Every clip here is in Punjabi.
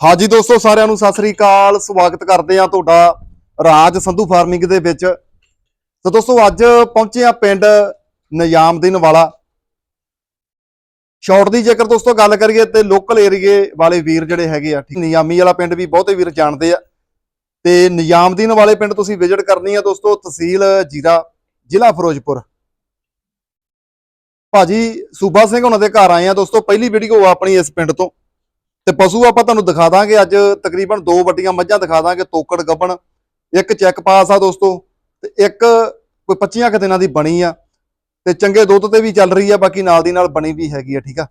ਹਾਜੀ ਦੋਸਤੋ, ਸਾਰਿਆਂ ਨੂੰ ਸਤਿ ਸ੍ਰੀ ਅਕਾਲ। ਸਵਾਗਤ ਕਰਦੇ ਆ ਤੁਹਾਡਾ ਰਾਜ ਸੰਧੂ ਫਾਰਮਿੰਗ ਦੇ ਵਿੱਚ। ਤਾਂ ਦੋਸਤੋ, ਅੱਜ ਪਹੁੰਚੇ ਆ ਪਿੰਡ ਨਿਯਾਮਦੀਨ ਵਾਲਾ। ਸ਼ਾਰਟ ਦੀ ਜੇਕਰ ਦੋਸਤੋ ਗੱਲ ਕਰੀਏ ਤੇ ਲੋਕਲ ਏਰੀਏ ਵਾਲੇ ਵੀਰ ਜਿਹੜੇ ਹੈਗੇ ਆ, ਠੀਕ, ਨਿਯਾਮੀ ਵਾਲਾ ਪਿੰਡ ਵੀ ਬਹੁਤੇ ਵੀਰ ਜਾਣਦੇ ਆ। ਤੇ ਨਿਯਾਮਦੀਨ ਵਾਲੇ ਪਿੰਡ ਤੁਸੀਂ ਵਿਜ਼ਿਟ ਕਰਨੀ ਆ ਦੋਸਤੋ, ਤਹਿਸੀਲ ਜੀਰਾ, ਜ਼ਿਲ੍ਹਾ ਫਿਰੋਜ਼ਪੁਰ। ਭਾਜੀ, ਸੂਬਾ ਸਿੰਘ ਉਹਨਾਂ ਦੇ ਘਰ ਆਏ ਆ ਦੋਸਤੋ, ਪਹਿਲੀ ਵੀਡੀਓ ਆਪਣੀ ਇਸ ਪਿੰਡ ਤੋਂ। ਤੇ ਪਸ਼ੂ ਆਪਾਂ ਤੁਹਾਨੂੰ ਦਿਖਾ ਦਾਂਗੇ ਅੱਜ ਤਕਰੀਬਨ ਦੋ ਵੱਡੀਆਂ ਮੱਝਾਂ ਦਿਖਾ ਦਾਂਗੇ, ਤੋਕੜ ਗੱਬਣ, ਇੱਕ ਚੈੱਕ ਪਾਸ ਆ ਦੋਸਤੋ ਤੇ ਇੱਕ ਕੋਈ 25 ਕੁ ਦਿਨਾਂ ਦੀ ਬਣੀ ਆ ਤੇ ਚੰਗੇ ਦੁੱਧ ਤੇ ਵੀ ਚੱਲ ਰਹੀ ਆ, ਬਾਕੀ ਨਾਲ ਦੀ ਨਾਲ ਬਣੀ ਵੀ ਹੈਗੀ ਆ, ਠੀਕ ਆ।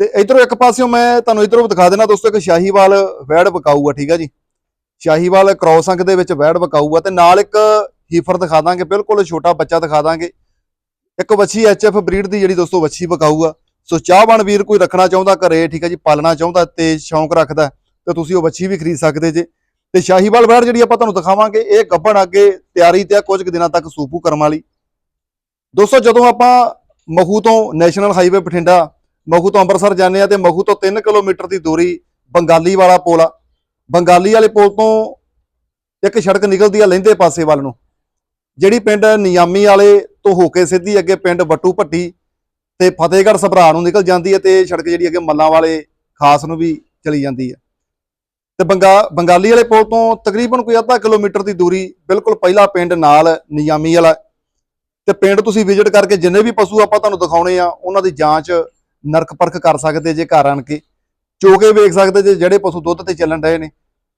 ਤੇ ਇਧਰੋਂ ਇੱਕ ਪਾਸਿਓਂ ਮੈਂ ਤੁਹਾਨੂੰ ਇਧਰੋਂ ਦਿਖਾ ਦੇਣਾ ਦੋਸਤੋ, ਇੱਕ ਸ਼ਾਹੀਵਾਲ ਵੈੜ ਬਕਾਊ ਆ, ਠੀਕ ਆ ਜੀ। ਸ਼ਾਹੀਵਾਲ ਕ੍ਰੋਸ ਦੇ ਵਿੱਚ ਵੈੜ ਬਕਾਊ ਆ ਤੇ ਨਾਲ ਇੱਕ ਹੀਫਰ ਦਿਖਾ ਦਾਂਗੇ, ਬਿਲਕੁਲ ਛੋਟਾ ਬੱਚਾ ਦਿਖਾ ਦਾਂਗੇ। ਇੱਕ ਵੱਛੀ ਐਚਐਫ ਬਰੀਡ ਦੀ ਜਿਹੜੀ ਦੋਸਤੋ ਵੱਛੀ ਬਕਾਊ ਆ ਸੋ ਚਾਹਵਾਨ ਵੀਰ ਕੋਈ ਰੱਖਣਾ ਚਾਹੁੰਦਾ ਘਰੇ, ਠੀਕ ਹੈ ਜੀ, ਪਾਲਣਾ ਚਾਹੁੰਦਾ ਤੇ ਸ਼ੌਂਕ ਰੱਖਦਾ ਤੇ ਤੁਸੀਂ ਉਹ ਬੱਚੀ ਵੀ ਖਰੀਦ ਸਕਦੇ ਜੇ। ਤੇ ਸ਼ਾਹੀਵਾਲ ਵੈੜ ਜਿਹੜੀ ਆਪਾਂ ਤੁਹਾਨੂੰ ਦਿਖਾਵਾਂਗੇ, ਇਹ ਗੱਭਣ ਅੱਗੇ ਤਿਆਰੀ ਤੇ ਕੁਝ ਕੁ ਦਿਨਾਂ ਤੱਕ ਸੂਪੂ ਕਰਮ ਵਾਲੀ। ਦੋਸਤੋ, ਜਦੋਂ ਆਪਾਂ ਮਹੂ ਤੋਂ ਨੈਸ਼ਨਲ ਹਾਈਵੇ ਬਠਿੰਡਾ, ਮਹੂ ਤੋਂ ਅੰਮ੍ਰਿਤਸਰ ਜਾਂਦੇ ਆ ਤੇ ਮਹੂ ਤੋਂ 3 ਕਿਲੋਮੀਟਰ ਦੀ ਦੂਰੀ ਬੰਗਾਲੀ ਵਾਲਾ ਪੁਲ ਆ। ਬੰਗਾਲੀ ਵਾਲੇ ਪੁਲ ਤੋਂ ਇੱਕ ਸੜਕ ਨਿਕਲਦੀ ਆ ਲਹਿੰਦੇ ਪਾਸੇ ਵੱਲ ਨੂੰ, ਜਿਹੜੀ ਪਿੰਡ ਨਿਯਾਮੀ ਵਾਲੇ ਤੋਂ ਹੋ ਕੇ ਸਿੱਧੀ ਅੱਗੇ ਪਿੰਡ ਬੱਟੂ ਭੱਟੀ ਤੇ ਫਤਿਹਗੜ੍ਹ ਸਭਰਾ ਨੂੰ ਨਿਕਲ ਜਾਂਦੀ ਹੈ ਤੇ ਸੜਕ ਜਿਹੜੀ ਅੱਗੇ ਮੱਲਾਂ ਵਾਲੇ ਖਾਸ ਨੂੰ ਵੀ ਚਲੀ ਜਾਂਦੀ ਹੈ। ਤੇ ਬੰਗਾ, ਬੰਗਾਲੀ ਵਾਲੇ ਪੁਲ ਤੋਂ ਤਕਰੀਬਨ ਕੋਈ ਅੱਧਾ ਕਿਲੋਮੀਟਰ ਦੀ ਦੂਰੀ ਬਿਲਕੁਲ ਪਹਿਲਾ ਪਿੰਡ ਨਾਲ ਨਿਯਾਮੀ ਵਾਲਾ ਤੇ ਪਿੰਡ ਤੁਸੀਂ ਵਿਜ਼ਿਟ ਕਰਕੇ ਜਿੰਨੇ ਵੀ ਪਸ਼ੂ ਆਪਾਂ ਤੁਹਾਨੂੰ ਦਿਖਾਉਣੇ ਆ, ਉਹਨਾਂ ਦੀ ਜਾਂਚ ਨਰਕ ਪਰਖ ਕਰ ਸਕਦੇ ਜੇ ਘਰ ਆਣ ਕੇ। ਚੋਕੇ ਵੇਖ ਸਕਦੇ ਜੇ ਜਿਹੜੇ ਪਸ਼ੂ ਦੁੱਧ ਤੇ ਚੱਲਣ ਰਹੇ ਨੇ।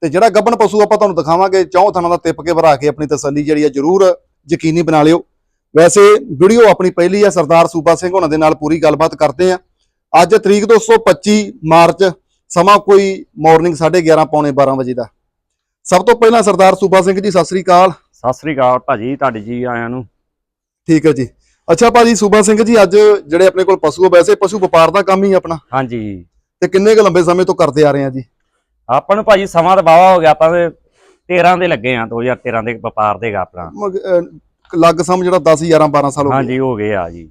ਤੇ ਜਿਹੜਾ ਗੱਬਣ ਪਸ਼ੂ ਆਪਾਂ ਤੁਹਾਨੂੰ ਦਿਖਾਵਾਂਗੇ ਚੌਂ ਥਾਂ ਦਾ ਟਿਪ ਕੇ ਭਰਾ ਕੇ ਆਪਣੀ ਤਸੱਲੀ ਜਿਹੜੀ ਆ ਜਰੂਰ ਯਕੀਨੀ ਬਣਾ ਲਿਓ। ਵੈਸੇ ਵੀਡੀਓ ਆਪਣੀ ਪਹਿਲੀ ਆ ਸਰਦਾਰ ਸੂਬਾ ਸਿੰਘ ਉਹਨਾਂ ਦੇ ਨਾਲ ਪੂਰੀ ਗੱਲਬਾਤ ਕਰਦੇ ਆ। ਅੱਜ ਤਰੀਕ 225 ਮਾਰਚ ਸਮਾਂ ਕੋਈ ਮਾਰਨਿੰਗ 11:30 ਪੌਣੇ 12 ਵਜੇ ਦਾ। ਸਭ ਤੋਂ ਪਹਿਲਾਂ ਸਰਦਾਰ ਸੂਬਾ ਸਿੰਘ ਜੀ ਸਤਿ ਸ੍ਰੀ ਅਕਾਲ। ਸਤਿ ਸ੍ਰੀ ਅਕਾਲ ਭਾਜੀ ਤੁਹਾਡੇ ਜੀ ਆਇਆਂ ਨੂੰ। ਠੀਕ ਹੈ ਜੀ। ਅੱਛਾ ਭਾਜੀ ਸੂਬਾ ਸਿੰਘ ਜੀ ਅੱਜ ਜਿਹੜੇ ਆਪਣੇ ਕੋਲ ਪਸ਼ੂ ਵੈਸੇ ਪਸ਼ੂ ਵਪਾਰ ਦਾ ਕੰਮ ਹੀ ਆਪਣਾ। ਹਾਂਜੀ। ਤੇ ਕਿੰਨੇ ਕੁ ਲੰਬੇ ਸਮੇਂ ਤੋਂ ਕਰਦੇ ਆ ਰਹੇ ਆ ਜੀ? ਆਪਾਂ ਨੂੰ ਭਾਜੀ ਸਮਾਂ ਤਾਂ ਵਾਵਾ ਹੋ ਗਿਆ ਆਪਾਂ ਤੇ 13 ਦੇ ਲੱਗੇ ਆ 2013 ਦੇ ਵਪਾਰ ਦੇਗਾ ਆਪਣਾ। ਲੱਗ ਸਮ ਜਿਹੜਾ 10 11 12 ਸਾਲ ਹੋ ਗਏ। ਹਾਂਜੀ ਹੋ ਗਏ ਆ ਜੀ।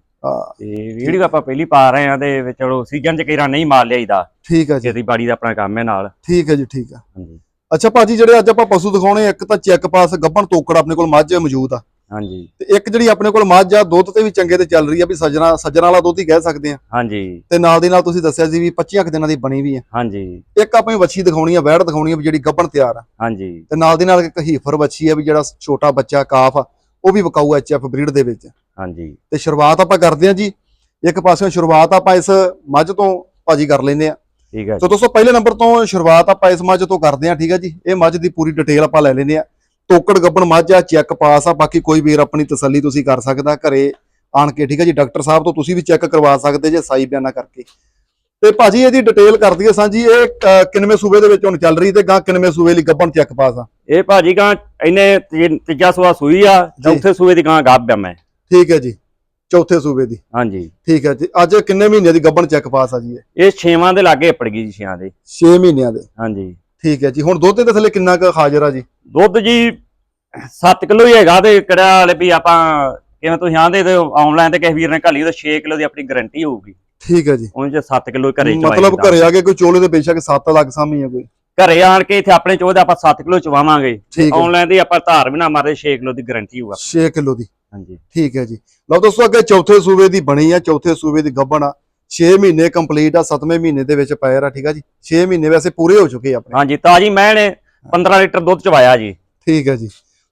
ਤੇ ਵੀਡੀਓ ਆਪਾਂ ਪਹਿਲੀ ਪਾ ਰਹੇ ਆ ਤੇ ਚਲੋ ਸੀਜ਼ਨ ਚ ਕਿਰਾ ਨਹੀਂ ਮਾਰ ਲਿਆਈਦਾ। ਠੀਕ ਹੈ ਜੀ। ਖੇਤੀਬਾੜੀ ਦਾ ਆਪਣਾ ਕੰਮ ਹੈ ਨਾਲ। ਠੀਕ ਹੈ ਜੀ ਠੀਕ ਹੈ ਹਾਂਜੀ। ਅੱਛਾ ਭਾਜੀ ਜਿਹੜੇ ਅੱਜ ਆਪਾਂ ਪਸ਼ੂ ਦਿਖਾਉਣੇ ਇੱਕ ਤਾਂ ਚੈੱਕ ਪਾਸ ਗੱਭਣ ਤੋਕੜ ਆਪਣੇ ਕੋਲ ਮੱਝ ਮੌਜੂਦ ਆ। ਹਾਂਜੀ। ਤੇ ਇੱਕ ਜਿਹੜੀ ਆਪਣੇ ਕੋਲ ਮੱਝ ਆ ਦੁੱਧ ਤੇ ਵੀ ਚੰਗੇ ਤੇ ਚੱਲ ਰਹੀ ਆ ਵੀ ਸੱਜਣਾ ਸੱਜਣਾ ਵਾਲਾ ਦੁੱਧ ਹੀ ਕਹਿ ਸਕਦੇ ਆ। ਹਾਂਜੀ। ਤੇ ਨਾਲ ਦੀ ਨਾਲ ਤੁਸੀਂ ਦੱਸਿਆ ਸੀ ਵੀ 25 ਕੁ ਦਿਨਾਂ ਦੀ ਬਣੀ ਵੀ ਆ। ਹਾਂਜੀ। ਇੱਕ ਆਪਣੀ ਵੱਛੀ ਦਿਖਾਉਣੀ ਆ ਵੈੜ ਦਿਖਾਉਣੀ ਆ ਵੀ ਜਿਹੜੀ ਗੱਭਣ ਤਿਆਰ ਆ। ਹਾਂਜੀ। ਤੇ ਨਾਲ ਦੀ ਨਾਲ ਇੱਕ ਹੀਫਰ ਵੱਛੀ ਆ ਵੀ ਜਿਹੜਾ ਛੋਟਾ ਬੱਚਾ ਕਾਫ ਆ। ਉਹ ਵੀ ਵਿਕਾਊ ਐਚਐਫ ਬਰੀਡ ਦੇ ਵਿੱਚ। ਹਾਂਜੀ। ਤੇ ਸ਼ੁਰੂਆਤ ਆਪਾਂ ਕਰਦੇ ਆ ਜੀ। ਇੱਕ ਪਾਸਿਓਂ ਸ਼ੁਰੂਆਤ ਆਪਾਂ ਇਸ ਮੱਝ ਤੋਂ ਭਾਜੀ ਕਰ ਲੈਂਦੇ ਆ ਠੀਕ ਹੈ ਸੋ ਦੋਸਤੋ ਪਹਿਲੇ ਨੰਬਰ ਤੋਂ ਸ਼ੁਰੂਆਤ ਆਪਾਂ ਇਸ ਮੱਝ ਤੋਂ ਕਰਦੇ ਹਾਂ ਠੀਕ ਹੈ ਜੀ। ਇਹ ਮੱਝ ਦੀ ਪੂਰੀ ਡਿਟੇਲ ਆਪਾਂ ਲੈ ਲੈਂਦੇ ਆ ਤੋਕੜ ਗੱਬਣ ਮੱਝ ਆ ਚੈੱਕ ਪਾਸ ਆ ਬਾਕੀ ਕੋਈ ਵੀਰ ਆਪਣੀ ਤਸੱਲੀ ਤੁਸੀਂ ਕਰ ਸਕਦਾ ਘਰੇ ਆਣ ਕੇ ਠੀਕ ਹੈ ਜੀ। ਡਾਕਟਰ ਸਾਹਿਬ ਤੋਂ ਤੁਸੀਂ ਵੀ ਚੈੱਕ ਕਰਵਾ ਸਕਦੇ ਜੇ ਸਾਈ ਬਿਆਨਾ ਕਰਕੇ। ਤੇ ਭਾਜੀ ਇਹਦੀ ਡਿਟੇਲ ਕਰ ਦਈਏ ਸਾਂਝੀ। ਇਹ ਕਿੰਨਵੇਂ ਸੂਬੇ ਦੇ ਵਿੱਚ ਹੁਣ ਚੱਲ ਰਹੀ ਤੇ ਗਾਂ ਕਿੰਨਵੇਂ ਸੂਬੇ ਲਈ ਗੱਬਣ ਚੈੱਕ ਪਾਸ ਆ? ਇਹ ਭਾਜੀ ਗਾਂ ਇਹਨੇ ਤੀ- ਤੀਜਾ ਸੂਆ ਸੂਈ ਆ ਚੌਥੇ ਸੂਏ ਦੀ ਗਾਂ ਗੱਭ ਆ ਮੈਂ। ਠੀਕ ਹੈ ਜੀ ਚੌਥੇ ਸੂਬੇ ਦੀ। ਹਾਂਜੀ। ਠੀਕ ਹੈ ਜੀ ਅੱਜ ਕਿੰਨੇ ਮਹੀਨੇ ਦੀ ਗੱਬਣ ਚੈੱਕ ਪਾਸ ਆ ਜੀ ਇਹ? ਇਹ ਛੇਵਾਂ ਦੇ ਲਾਗੇ ਅਪੜ ਗਈ ਜੀ ਛਿਆਂ ਦੇ। 6 ਮਹੀਨਿਆਂ ਦੇ। ਹਾਂਜੀ। ਠੀਕ ਹੈ ਜੀ ਹੁਣ ਦੁੱਧ ਦੇ ਥੱਲੇ ਕਿੰਨਾ ਕੁ ਹਾਜ਼ਰ ਆ ਜੀ? ਦੁੱਧ ਜੀ 7 ਕਿਲੋ ਹੀ ਹੈਗਾ ਤੇ ਕਿਹੜਾ ਵਾਲੇ ਵੀ ਆਪਾਂ ਕਿਵੇਂ ਤੁਸੀਂ ਆਂਦੇ ਤੇ ਆਨਲਾਈਨ ਤੇ ਕਿਸੇ ਵੀਰ ਨੇ ਘੱਲੀ ਤਾਂ 6 ਕਿਲੋ ਦੀ ਆਪਣੀ ਗਾਰੰਟੀ ਹੋਊਗੀ। ਠੀਕ ਹੈ ਜੀ। ਉਹਨਾਂ ਚ 7 ਕਿਲੋ ਘਰੇ ਚਵਾਈ ਮਤਲਬ ਘਰੇ ਆ ਕੇ ਕੋਈ ਚੋਲੇ ਦੇ ਬੇਸ਼ੱਕ 7 ਲੱਖ ਸਾਮੀ ਆ ਕੋਈ। ਘਰੇ ਆਣ ਕੇ ਇੱਥੇ ਆਪਣੇ ਚੋਦ ਆਪਾਂ 7 ਕਿਲੋ ਚਵਾਵਾਂਗੇ। ਠੀਕ ਹੈ ਆਨਲਾਈਨ ਦੀ ਆਪਾਂ ਧਾਰ ਵੀ ਨਾ ਮਾਰੇ 6 ਕਿਲੋ ਦੀ ਗਾਰੰਟੀ ਹੋਊਗਾ। 6 ਕਿਲੋ ਦੀ। ਹਾਂਜੀ। ਠੀਕ ਹੈ ਜੀ। ਲਓ ਦੋਸਤੋ ਅੱਗੇ ਚੌਥੇ ਸੂਬੇ ਦੀ ਬਣੀ ਆ ਚੌਥੇ ਸੂਬੇ ਦੀ ਗੱਭਣ ਆ। 6 ਮਹੀਨੇ ਕੰਪਲੀਟ ਆ 7ਵੇਂ ਮਹੀਨੇ ਦੇ ਵਿੱਚ ਪੈਰ ਆ ਠੀਕ ਆ ਜੀ। 6 ਮਹੀਨੇ ਵੈਸੇ ਪੂਰੇ ਹੋ ਚੁੱਕੇ ਆ ਆਪਣੇ। ਹਾਂਜੀ ਤਾਜੀ ਮੈਂ ਨੇ 15 ਲੀਟਰ ਦੁੱਧ ਚਵਾਇਆ ਜੀ। ਠੀਕ ਹੈ ਜੀ।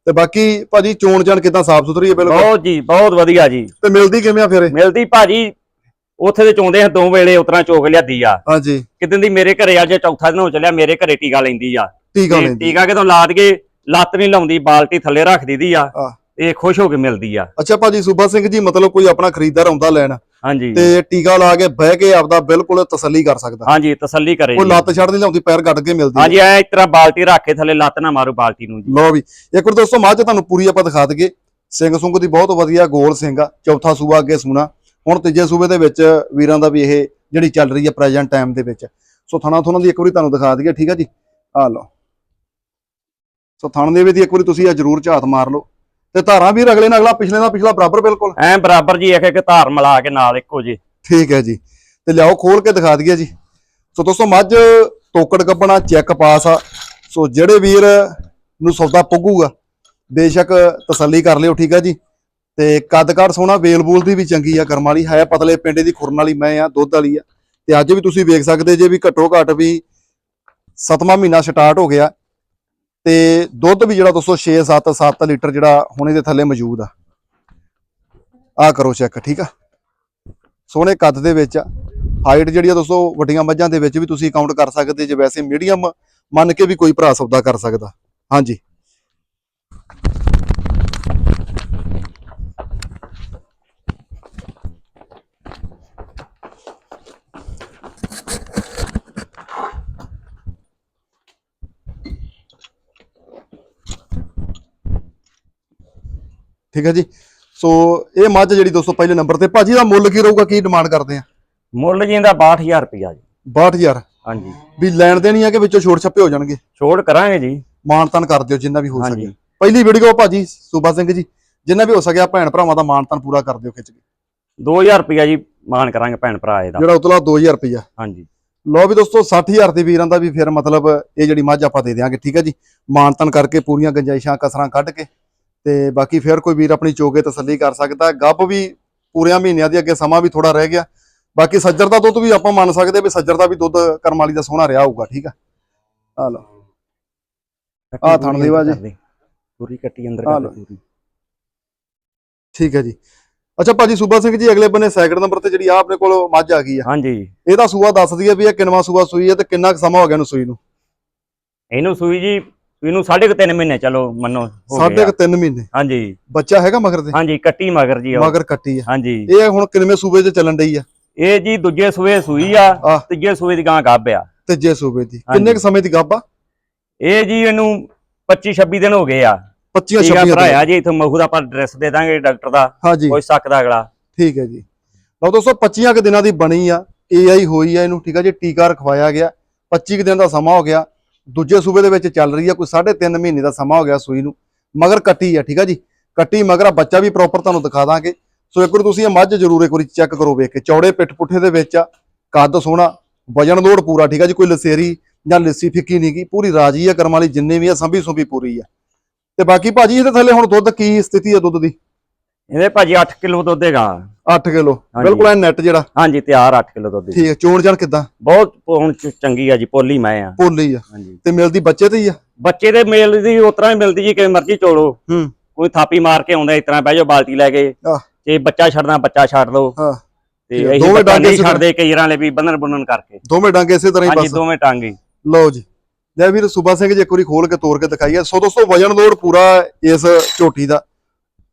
ਤੇ ਬਾਕੀ ਭਾਜੀ ਚੋਣ ਜਾਣ ਕਿਦਾਂ ਸਾਫ਼ ਸੁਥਰੀ ਹੈ ਬਿਲਕੁਲ? ਬਹੁਤ ਜੀ ਬਹੁਤ ਵਧੀਆ ਜੀ। ਤੇ ਮਿਲਦੀ ਕਿਵੇਂ ਆ ਫਿਰ ਇਹ? ਮਿਲਦੀ ਭਾਜੀ ਉੱਥੇ ਤੇ ਚੋਂਦੇ ਆ ਦੋ ਵੇਲੇ ਉਤਰਾ ਚੋਕ ਲਿਆਦੀ ਆ। ਹਾਂਜੀ। ਕਿਦਨ ਦੀ ਮੇਰੇ ਘਰੇ ਅੱਜ ਚੌਥਾ ਦਿਨ ਹੋ ਚੱਲਿਆ ਮੇਰੇ ਘਰੇ ਟੀਕਾ ਲੈਂਦੀ ਆ। ਟੀਕਾ ਤੇ ਲੈਂਦੀ। ਟੀਕਾ ਕਿਦੋਂ ਲਾ ਦਈਏ ਲੱਤ ਨਹੀਂ ਲਾਉਂਦੀ ਬਾਲਟੀ ਥੱਲੇ ਰੱਖ ਦੀਦੀ ਆ। ਇਹ ਖੁਸ਼ ਹੋ ਕੇ ਮਿਲਦੀ ਆ। ਅੱਛਾ ਭਾਜੀ ਸੂਬਾ ਸਿੰਘ ਜੀ ਮਤਲਬ ਕੋਈ ਆਪਣਾ ਖਰੀਦਦਾਰ ਆਉਂਦਾ ਲੈਣ ਹਾਂਜੀ। ਤੇ ਟੀਕਾ ਲਾ ਕੇ ਬਹਿ ਕੇ ਆਪਦਾ ਬਿਲਕੁਲ ਤਸੱਲੀ ਕਰ ਸਕਦਾ। ਹਾਂਜੀ ਤਸੱਲੀ ਕਰੇ ਜੀ। ਲੱਤ ਛੱਡ ਨਹੀਂ ਲਾਉਂਦੀ ਪੈਰ ਕੱਢ ਕੇ ਮਿਲਦੀ ਹਾਂਜੀ ਐ ਇਸ ਤਰ੍ਹਾਂ ਬਾਲਟੀ ਰੱਖ ਕੇ ਥੱਲੇ ਲੱਤ ਨਾ ਮਾਰੋ ਬਾਲਟੀ ਨੂੰ ਜੀ। ਲਓ ਵੀ ਇੱਕ ਵਾਰ ਦੋਸਤੋ ਮੱਝ ਤੁਹਾਨੂੰ ਪੂਰੀ ਆਪਾਂ ਦਿਖਾ ਦਈਏ। ਸਿੰਘ ਸੁੰਗ ਦੀ ਬਹੁਤ ਵਧੀਆ ਗੋਲ ਸਿੰਘ ਆ ਚੌਥਾ ਸੂਬਾ ਅੱਗੇ ਸੂਣਾ। ਹੁਣ ਤੀਜੇ ਸੂਬੇ ਦੇ ਵਿੱਚ ਵੀਰਾਂ ਦਾ ਵੀ ਇਹ ਜਿਹੜੀ ਚੱਲ ਰਹੀ ਹੈ ਪ੍ਰੈਜ਼ੈਂਟ ਟਾਈਮ ਦੇ ਵਿੱਚ। ਸੋ ਥਣਾ ਥੁਣਾ ਦੀ ਇੱਕ ਵਾਰੀ ਤੁਹਾਨੂੰ ਦਿਖਾ ਦਈਏ ਠੀਕ ਆ ਜੀ? ਆ ਲਓ। ਸੋ ਥਣ ਦੇ ਵਿੱਚ ਦੀ ਇੱਕ ਵਾਰੀ ਤੁਸੀਂ ਆ ਜਰੂਰ ਝਾਤ ਮਾਰ ਲਓ। ਤੇ ਧਾਰਾਂ ਵੀ ਅਗਲੇ ਨਾਲ ਅਗਲਾ ਪਿਛਲੇ ਨਾਲ ਪਿਛਲਾ ਬਰਾਬਰ ਬਿਲਕੁਲ। ਐ ਬਰਾਬਰ ਜੀ ਇੱਕ ਇੱਕ ਧਾਰ ਮਿਲਾ ਕੇ ਨਾਲ ਇੱਕੋ ਜੀ ਠੀਕ ਹੈ ਜੀ। ਤੇ ਲਿਆਓ ਖੋਲ ਕੇ ਦਿਖਾ ਦਈਏ ਜੀ। ਸੋ ਦੋਸਤੋ ਮੱਝ ਤੋਕੜ ਕੱਪਣਾ ਚੈੱਕ ਪਾਸ ਆ। ਸੋ ਜਿਹੜੇ ਵੀਰ ਨੂੰ ਸੌਦਾ ਪੁੱਗੂਗਾ ਬੇਸ਼ੱਕ ਤਸੱਲੀ ਕਰ ਲਿਓ ਠੀਕ ਆ ਜੀ। ਤੇ ਕੱਦ ਕਾਠ ਸੋਹਣਾ, ਵੇਲ ਬੂਲ ਦੀ ਵੀ ਚੰਗੀ ਆ ਕਰਮ ਵਾਲੀ, ਹੈ ਪਤਲੇ ਪਿੰਡੇ ਦੀ ਖੁਰਨ ਵਾਲੀ ਮੈਂ ਆ, ਦੁੱਧ ਵਾਲੀ ਆ। ਤੇ ਅੱਜ ਵੀ ਤੁਸੀਂ ਵੇਖ ਸਕਦੇ ਜੇ ਵੀ ਘੱਟੋ ਘੱਟ ਵੀ ਸਤਵਾਂ ਮਹੀਨਾ ਸਟਾਰਟ ਹੋ ਗਿਆ ਤੇ ਦੁੱਧ ਵੀ ਜਿਹੜਾ ਦੋਸਤੋ 6 7 7 ਲੀਟਰ ਜਿਹੜਾ ਹੁਣ ਇਹਦੇ ਥੱਲੇ ਮੌਜੂਦ ਆ। ਆ ਕਰੋ ਚੈੱਕ, ਠੀਕ ਆ? ਸੋਹਣੇ ਕੱਦ ਦੇ ਵਿੱਚ ਆ। ਹਾਈਟ ਜਿਹੜੀ ਆ ਦੋਸਤੋ ਵੱਡੀਆਂ ਮੱਝਾਂ ਦੇ ਵਿੱਚ ਵੀ ਤੁਸੀਂ ਕਾਊਂਟ ਕਰ ਸਕਦੇ ਜੇ, ਵੈਸੇ ਮੀਡੀਅਮ ਮੰਨ ਕੇ ਵੀ ਕੋਈ ਭਰਾ ਸੌਦਾ ਕਰ ਸਕਦਾ। ਹਾਂਜੀ। ਠੀਕ ਹੈ ਜੀ? ਸੋ ਇਹ ਮੱਝ ਜਿਹੜੀ ਦੋਸਤੋ ਪਹਿਲੇ ਨੰਬਰ ਤੇ ਭਾਜੀ ਦਾ ਮੁੱਲ ਕੀ ਰਹੂਗਾ? ਕੀ ਡਿਮਾਂਡ ਕਰਦੇ ਆ? ਮੁੱਲ ਜੀ ਇਹਦਾ 62000 ਰੁਪਇਆ ਜੀ। 62000 ਹਾਂਜੀ। ਵੀ ਲੈਣ ਦੇਣੀ ਆ ਕਿ ਵਿੱਚੋਂ ਛੋੜ ਛੱਪੇ ਹੋ ਜਾਣਗੇ? ਛੋੜ ਕਰਾਂਗੇ ਜੀ। ਮਾਨਤਨ ਕਰ ਦਿਓ ਜਿੰਨਾ ਵੀ ਹੋ। ਸਕੇ। ਪਹਿਲੀ ਵੀਡੀਓ ਭਾਜੀ ਸੂਬਾ ਸਿੰਘ ਜੀ ਜਿੰਨਾ ਵੀ ਹੋ ਸਕਿਆ ਭੈਣ ਭਰਾਵਾਂ ਦਾ ਮਾਨਤਨ ਪੂਰਾ ਕਰ ਦਿਓ ਖਿੱਚ ਕੇ। 2000 ਰੁਪਇਆ ਜੀ ਮਾਨ ਕਰਾਂਗੇ ਭੈਣ ਭਰਾ ਇਹਦਾ। ਜਿਹੜਾ ਉਤਲਾ 2000 ਰੁਪਇਆ। ਹਾਂਜੀ। ਲੋ ਵੀ ਦੋਸਤੋ 60000 ਦੇ ਵੀਰਾਂ ਦਾ ਵੀ ਫਿਰ ਮਤਲਬ ਇਹ ਜਿਹੜੀ ਮੱਝ ਆਪਾਂ ਦੇ ਦਿਆਂਗੇ ਠੀਕ ਹੈ ਜੀ? ਮਾਨਤਨ ਕਰਕੇ ਪੂਰੀਆਂ ਗੰਜਾਇਸ਼ਾਂ ਕਸਰਾਂ ਕੱਢ ਕੇ ਤੇ ਬਾਕੀ ਫਿਰ ਕੋਈ ਵੀਰ ਆਪਣੀ ਚੋਗੇ ਤਸੱਲੀ ਕਰ ਸਕਦਾ। ਗੱਭ ਵੀ ਪੂਰਿਆਂ ਮਹੀਨਿਆਂ ਦੀ ਅੱਗੇ ਸਮਾਂ ਵੀ ਥੋੜਾ ਰਹਿ ਗਿਆ। ਬਾਕੀ ਸੱਜਰ ਦਾ ਦੁੱਧ ਵੀ ਆਪਾਂ ਮੰਨ ਸਕਦੇ ਵੀ ਸੱਜਰ ਦਾ ਵੀ ਦੁੱਧ ਕਰਮ ਵਾਲੀ ਦਾ ਸੋਹਣਾ ਰਿਹਾ ਹੋਊਗਾ ਠੀਕ ਆ? ਆ ਲਓ। ਆਹ ਥਣ ਦੀ। ਆਵਾਜ਼। ਪੂਰੀ ਕੱਟੀ ਅੰਦਰ ਕਰ ਪੂਰੀ। ਠੀਕ ਹੈ ਜੀ। ਅੱਛਾ ਭਾਜੀ ਸੂਬਾ ਸਿੰਘ ਜੀ ਅਗਲੇ ਬੰਨੇ ਸੈਕਿੰਡ ਨੰਬਰ ਤੇ ਜਿਹੜੀ ਆ ਆਪਣੇ ਕੋਲ ਮੱਝ ਆ ਗਈ ਆ। ਹਾਂਜੀ। ਇਹਦਾ ਸੂਆ ਦੱਸ ਦਈਏ ਵੀ ਇਹ ਕਿੰਨਵਾਂ ਸੂਆ ਸੂਈ ਹੈ ਤੇ ਕਿੰਨਾ ਕੁ ਸਮਾਂ ਹੋ ਗਿਆ ਇਹਨੂੰ ਸੂਈ ਨੂੰ? ਇਹਨੂੰ ਸੂਈ ਜੀ ਇਹਨੂੰ ਸਾਢੇ ਕੁ ਤਿੰਨ ਮਹੀਨੇ ਚਲੋ ਮੰਨੋ ਹੋ ਸਾਢੇ। ਕੁ ਤਿੰਨ ਮਹੀਨੇ? ਹਾਂਜੀ। ਬੱਚਾ ਹੈਗਾ ਮਗਰ ਤੇ? ਹਾਂਜੀ ਕੱਟੀ ਮਗਰ ਜੀ ਉਹ। ਮਗਰ ਕੱਟੀ ਆ। ਹਾਂਜੀ। ਇਹ ਹੁਣ ਕਿੰਨਵੇਂ ਸੂਬੇ 'ਚ ਚੱਲਣ ਡਈ ਆ? ਇਹ ਜੀ ਦੂਜੇ ਸੂਏ ਸੂਈ ਆ। ਤੀਜੇ ਸੂਏ ਦੀ ਗਾਂ ਗੱਭ ਆ। ਤੀਜੇ ਸੂਬੇ ਦੀ। ਕਿੰਨੇ ਕੁ ਸਮੇਂ ਦੀ ਗੱਬ ਆ? ਇਹ ਜੀ ਇਹਨੂੰ 25 26 ਦਿਨ ਹੋ ਗਏ ਆ। 25 ਠੀਕ ਆ 26 ਭਰਾਇਆ ਜੀ ਇਥੋਂ ਮਹੂ ਦਾ ਆਪਾਂ ਐਡਰੈਸ ਦੇ ਦਾਂਗੇ ਡਾਕਟਰ ਦਾ। ਕੋਈ ਸਕਦਾ ਅਗਲਾ। ਠੀਕ ਹੈ ਜੀ। ਲਓ ਦੋਸਤੋ 25 ਕੁ ਦਿਨਾਂ ਦੀ ਬਣੀ ਆ। ਏਆਈ ਹੋਈ ਆ ਇਹਨੂੰ ਠੀਕ ਆ ਜੀ ਟੀਕਾ ਰਖਵਾਇਆ ਗਿਆ। 25 ਕੁ ਦਿਨ ਦਾ ਸਮਾਂ ਹੋ ਗਿਆ। ਦੂਜੇ ਸੂਬੇ ਦੇ ਵਿੱਚ ਚੱਲ ਰਹੀ ਆ, ਕੋਈ 3.5 ਮਹੀਨੇ ਦਾ ਸਮਾਂ ਹੋ ਗਿਆ ਸੂਈ ਨੂੰ। ਮਗਰ ਕੱਟੀ ਆ, ਠੀਕ ਆ ਜੀ? ਕੱਟੀ ਮਗਰ ਆ, ਬੱਚਾ ਵੀ ਪ੍ਰੋਪਰ ਤੁਹਾਨੂੰ ਦਿਖਾ ਦਾਂਗੇ। ਸੋ ਇੱਕ ਵਾਰੀ ਤੁਸੀਂ ਇਹ ਮੱਝ ਜ਼ਰੂਰ ਇੱਕ ਵਾਰੀ ਚੈੱਕ ਕਰੋ ਵੇਖ ਕੇ। ਚੌੜੇ ਪਿੱਠ ਪੁੱਠੇ ਦੇ ਵਿੱਚ ਆ, ਕੱਦ ਸੋਹਣਾ, ਵਜਨ ਲੋੜ ਪੂਰਾ, ਠੀਕ ਆ ਜੀ? ਕੋਈ ਲਸੇਰੀ ਜਾਂ ਲਿੱਸੀ ਫਿੱਕੀ ਨਹੀਂ ਗੀ, ਪੂਰੀ ਰਾਜੀ ਆ ਕਰਮ ਵਾਲੀ, ਜਿੰਨੇ ਵੀ ਆ, ਸੰਭੀ ਸੁਭੀ ਪੂਰੀ ਆ। ਤੇ ਬਾਕੀ ਭਾਜੀ, ਇਹਦੇ ਥੱਲੇ ਹੁਣ ਦੁੱਧ ਕੀ ਸਥਿਤੀ ਆ ਦੁੱਧ ਦੀ? ਇਹਦੇ ਭਾਜੀ 8 ਕਿਲੋ ਦੁੱਧ ਹੈਗਾ। 8 ਕਿਲੋ। ਹਾਂਜੀ। ਬਿਲਕੁਲ ਐ ਨੈਟ ਜਿਹੜਾ। ਹਾਂਜੀ ਤਿਆਰ 8 ਕਿਲੋ ਦੁੱਧ ਦੀ। ਠੀਕ ਹੈ ਚੋਣ ਜਾਣ ਕਿਦਾਂ? ਬਹੁਤ ਹੁਣ ਚ- ਚੰਗੀ ਆ ਜੀ ਪੋਲੀ ਮੈਂ ਆ। ਭੋਲੀ ਆ। ਹਾਂਜੀ। ਤੇ ਮਿਲਦੀ ਬੱਚੇ ਤੇ ਹੀ ਆ? ਬੱਚੇ ਦੇ ਮੇਲ ਦੀ ਉਸ ਤਰ੍ਹਾਂ ਹੀ ਮਿਲਦੀ ਜੀ ਕਿਵੇਂ ਮਰਜ਼ੀ ਚੋਲੋ। ਹੂੰ। ਕੋਈ ਥਾਪੀ ਮਾਰ ਕੇ ਆਉਂਦਾ ਇਸ ਤਰ੍ਹਾਂ ਬਹਿ ਜਾਓ ਬਾਲਟੀ ਲੈ ਕੇ। ਆਹ। ਤੇ ਬੱਚਾ ਛੱਡਣਾ ਬੱਚਾ ਛੱਡ ਲਓ। ਹਾਂ। ਤੇ ਠੀਕ ਆ, ਅਸੀਂ ਦੋਵੇਂ ਬੱਚਾ ਡਾਂਗੇ ਨਹੀਂ ਸਿੱਧੇ- ਛੱਡਦੇ ਕਈ ਰਾਂ ਲੈ ਵੀ ਬੰਨਣ ਬੁੰਨਣ ਕਰਕੇ। ਦੋਵੇਂ ਡਾਂਗੇ ਇਸੇ ਤਰ੍ਹਾਂ ਹੀ ਹਾਂਜੀ ਬਸ। ਦੋਵੇਂ ਟਾਂਗੇ ਲਓ ਜੀ। ਲੈ ਵੀਰ ਸੁਬਾ ਸਿੰਘ ਜੀ ਇੱਕ ਵਾਰੀ ਖੋਲ ਕੇ ਤੋੜ ਕੇ ਦਿਖਾਈਏ। ਸੋ ਦੋਸਤੋ ਵਜਨ ਲੋਡ ਪੂਰਾ ਇਸ ਝੋਟੀ ਦਾ।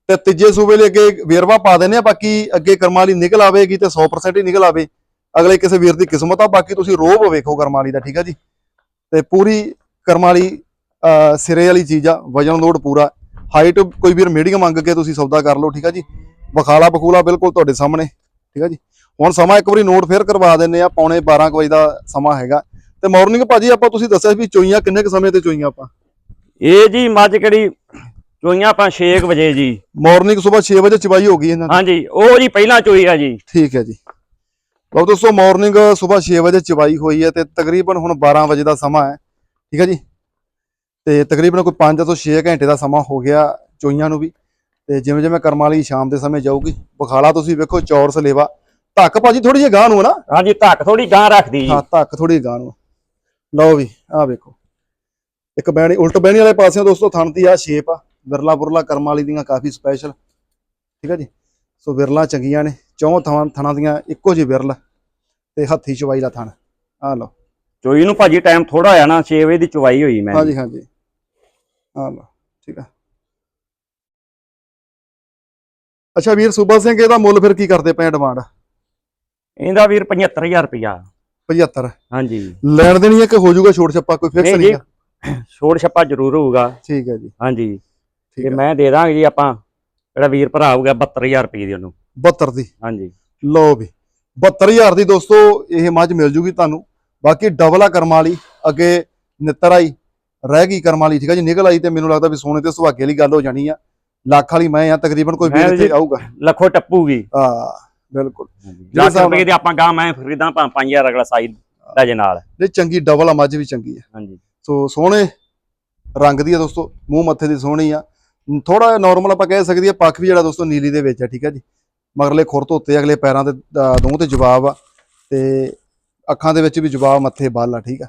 ਤੇ ਤੀਜੇ ਸੂਬੇ ਲਈ ਅੱਗੇ ਵੇਰਵਾ ਪਾ ਦਿੰਦੇ ਆ ਬਾਕੀ ਅੱਗੇ ਕਰਮਾਲੀ ਵਾਲੀ ਨਿਕਲ ਆਵੇਗੀ ਤੇ 100% ਹੀ ਨਿਕਲ ਆਵੇ। ਅਗਲੇ ਕਿਸੇ ਵੀਰ ਦੀ ਕਿਸਮਤ ਆ, ਬਾਕੀ ਤੁਸੀਂ ਰੋਬ ਵੇਖੋ ਕਰਮਾਂ ਦਾ, ਠੀਕ ਆ ਜੀ? ਤੇ ਪੂਰੀ ਕਰਮਾਂ ਸਿਰੇ ਵਾਲੀ ਚੀਜ਼ ਆ, ਵਜਨ ਲੋਡ ਪੂਰਾ। ਹਾਈਟ ਕੋਈ ਵੀਰ ਮੀਡੀਅਮ ਮੰਗ ਕੇ ਤੁਸੀਂ ਸੌਦਾ ਕਰ ਲਓ, ਠੀਕ ਆ ਜੀ? ਬਖਾਲਾ ਬਖੂਲਾ ਬਿਲਕੁਲ ਤੁਹਾਡੇ ਸਾਹਮਣੇ, ਠੀਕ ਆ ਜੀ? ਹੁਣ ਸਮਾਂ ਇੱਕ ਵਾਰੀ ਨੋਟ ਫੇਰ ਕਰਵਾ ਦਿੰਨੇ ਆ ਪੌਣੇ 12 ਕੁ ਵਜੇ ਦਾ ਸਮਾਂ ਹੈਗਾ। ਤੇ ਮਾਰਨਿੰਗ ਭਾਜੀ ਆਪਾਂ ਤੁਸੀਂ ਦੱਸਿਆ ਵੀ ਚੋਈਆਂ ਕਿੰਨੇ ਕੁ ਸਮੇਂ ਤੇ ਚੋਈਆਂ ਆਪਾਂ? ਇਹ ਜੀ ਮੱਝ ਕਿਹੜੀ ਚੋਈਆਂ ਆਪਾਂ 6 ਵਜੇ ਜੀ। ਮਾਰਨਿੰਗ ਸਵੇਰ 6 ਵਜੇ ਚਵਾਈ ਹੋ ਗਈ ਇਹਨਾਂ ਦੀ। ਹਾਂਜੀ ਉਹ ਜੀ ਪਹਿਲਾਂ ਚੋਈ ਆ ਜੀ। ਠੀਕ ਹੈ ਜੀ। ਲਓ ਦੋਸਤੋ ਮਾਰਨਿੰਗ ਸਵੇਰ 6 ਵਜੇ ਚਵਾਈ ਹੋਈ ਹੈ ਤੇ ਤਕਰੀਬਨ ਹੁਣ 12 ਵਜੇ ਦਾ ਸਮਾਂ ਹੈ। ਠੀਕ ਹੈ ਜੀ। ਤੇ ਤਕਰੀਬਨ ਕੋਈ 5 ਤੋਂ 6 ਘੰਟੇ ਦਾ ਸਮਾਂ ਹੋ ਗਿਆ ਚੋਈਆਂ ਨੂੰ ਵੀ। ਤੇ ਜਿਵੇਂ ਜਿਵੇਂ ਕਰਮ ਵਾਲੀ ਸ਼ਾਮ ਦੇ ਸਮੇਂ ਜਾਊਗੀ ਬਖਾਲਾ ਤੁਸੀਂ ਵੇਖੋ ਚੌਰਸ ਲੇਵਾ ਧੱਕ ਭਾਜੀ ਥੋੜੀ ਜਿਹੀ ਗਾਂ ਨੂੰ ਹੈ ਨਾ? ਹਾਂਜੀ ਧੱਕ ਥੋੜੀ ਗਾਂ ਰੱਖਦੀ ਜੀ। ਹਾਂ ਧੱਕ ਥੋੜੀ ਗਾਂ ਨੂੰ। ਲਓ ਵੀ ਆਹ ਵੇਖੋ। ਇੱਕ ਬਹਿਣੀ ਉਲਟ ਬਹਿਣੀ ਵਾਲੇ ਪਾਸਿਓਂ ਦੋਸਤੋ ਥਣ ਦੀ ਆ ਸ਼ੇਪ ਆ। ਵਿਰਲਾ ਬੁਰਲਾ ਕਰਮ ਵਾਲੀ ਦੀਆਂ ਕਾਫੀ ਸਪੈਸ਼ਲ ਠੀਕ ਹੈ ਜੀ? ਸੋ ਵਿਰਲਾ ਚੰਗੀਆਂ ਨੇ ਚੌਂ ਥਾਂ ਥਣਾਂ ਦੀਆਂ ਇੱਕੋ ਜਿਹੀ ਵਿਰਲ ਤੇ ਹੱਥੀ ਚਵਾਈ ਦਾ ਥਣ। ਆਹ ਲਓ। ਚੋਈ ਨੂੰ ਭਾਜੀ ਟਾਈਮ ਥੋੜਾ ਹੋਇਆ ਨਾ 6 ਵਜੇ ਦੀ ਚਵਾਈ ਹੋਈ ਮੈਂ। ਹਾਂਜੀ ਹਾਂਜੀ। ਆਹ ਲਓ ਠੀਕ ਆ। ਅੱਛਾ ਵੀਰ ਸੂਬਾ ਸਿੰਘ ਇਹਦਾ ਮੁੱਲ ਫਿਰ ਕੀ ਕਰਦੇ ਪਏ ਡਿਮਾਂਡ ਇਹਦਾ ਵੀਰ 75000 ਰੁਪਇਆ। 75 ਹਾਂਜੀ। ਲੈਣ ਦੇਣੀ ਹੈ ਕਿ ਹੋ ਜਾਊਗਾ ਛੋਟ ਛੱਪਾ? ਕੋਈ ਫਿਕਸ ਨਹੀਂ ਗਾ? ਛੋੜ ਛੱਪਾ ਜ਼ਰੂਰ ਹੋਊਗਾ। ਠੀਕ ਹੈ ਜੀ। ਹਾਂਜੀ। ਤੇ ਹੈ ਮੈਂ ਦੇ ਦਾਂਗੇ ਜੀ ਆਪਾਂ। ਜਿਹੜਾ ਵੀਰ ਭਰਾ ਹੋਊਗਾ 72000 ਰੁਪਏ ਦੀ ਉਹਨੂੰ। 72 ਦੀ? ਹਾਂਜੀ। ਲਓ ਵੀ 72000 ਦੀ ਦੋਸਤੋ ਇਹ ਮੱਝ ਮਿਲ ਜੂਗੀ ਤੁਹਾਨੂੰ। ਬਾਕੀ ਡਬਲ ਆ ਕਰਮ ਵਾਲੀ ਅੱਗੇ ਨਿੱਤਰ ਆਈ ਰਹਿ ਗਈ ਕਰਮ ਵਾਲੀ ਠੀਕ ਹੈ ਜੀ ਨਿਕਲ ਆਈ ਤੇ ਮੈਨੂੰ ਲੱਗਦਾ ਵੀ ਸੋਨੇ ਤੇ ਸੁਹਾਗੇ ਵਾਲੀ ਗੱਲ ਹੋ ਜਾਣੀ ਆ। ਲੱਖ ਵਾਲੀ ਮੈਂ ਆ ਤਕਰੀਬਨ ਕੋਈ ਵੀਰ ਜੀ- ਆਊਗਾ। ਲੱਖੋ ਟੱਪੂਗੀ। ਆ ਬਿਲਕੁਲ। ਲੱਖ ਰੁਪਏ ਦੀ ਆਪਾਂ ਗਾਂ ਮੈਂ ਖਰੀਦਾਂ ਭਾਂ 5000 ਅਗਲਾ ਸਾਈ ਲੈ ਜੇ ਨਾਲ। ਨਹੀਂ ਚੰਗੀ ਡਬਲ ਆ ਮੱਝ ਵੀ ਚੰਗੀ ਆ। ਹਾਂਜੀ। ਸੋ ਸੋਹਣੇ ਰੰਗ ਦੀ ਆ ਦੋਸਤੋ ਮੂੰਹ ਮੱਥੇ ਦੀ ਸੋਹਣੀ ਆ। ਥੋੜਾ ਨਾਰਮਲ ਆਪਾਂ ਕਹਿ ਸਕਦੀ ਆ ਪੱਖ ਵੀ ਜਿਹੜਾ ਦੋਸਤੋ ਨੀਲੀ ਦੇ ਵਿੱਚ ਆ ਠੀਕ ਆ ਜੀ। ਮਗਰਲੇ ਖੁਰ ਧੋਤੇ ਅਗਲੇ ਪੈਰਾਂ ਤੇ ਅਹ, ਦੋਹਾਂ ਤੇ ਜਵਾਬ ਆ। ਤੇ ਅੱਖਾਂ ਦੇ ਵਿੱਚ ਵੀ ਜਵਾਬ ਮੱਥੇ ਬੱਲ ਆ ਠੀਕ ਆ।